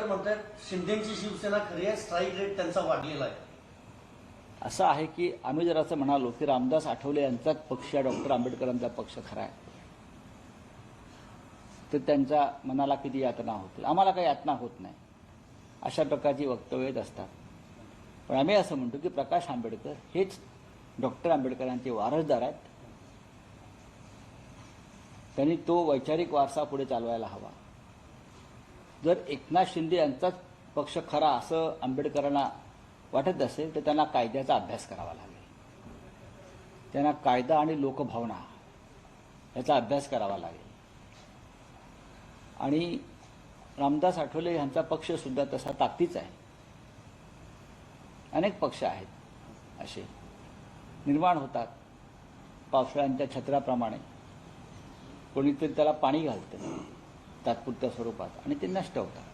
आंबेडकर म्हणतात शिंदेची शिवसेना खरी आहे स्ट्राईक रेट त्यांचा वाढलेला आहे. असं आहे की आम्ही जर असं म्हणालो की रामदास आठवले यांचाच पक्ष डॉक्टर आंबेडकरांचा पक्ष खरा आहे तर त्यांच्या मनाला किती यातना होतील? आम्हाला काही यातना होत नाही. अशा प्रकारची वक्तव्य येत असतात. पण आम्ही असं म्हणतो की प्रकाश आंबेडकर हेच डॉक्टर आंबेडकरांचे वारसदार आहेत. त्यांनी तो वैचारिक वारसा पुढे चालवायला हवा. जर एकनाथ शिंदे यांचाच पक्ष खरा असं आंबेडकरांना वाटत असेल तर त्यांना कायद्याचा अभ्यास करावा लागेल. त्यांना कायदा आणि लोकभावना याचा अभ्यास करावा लागेल. आणि रामदास आठवले यांचा पक्ष सुद्धा तसा ताकदीच आहे. अनेक पक्ष आहेत असे. निर्माण होतात पावसाळ्यांच्या छत्राप्रमाणे. कोणीतरी त्याला पाणी घालतं. तात्पुरत्या स्वरूपात आणि ते नष्ट होतात.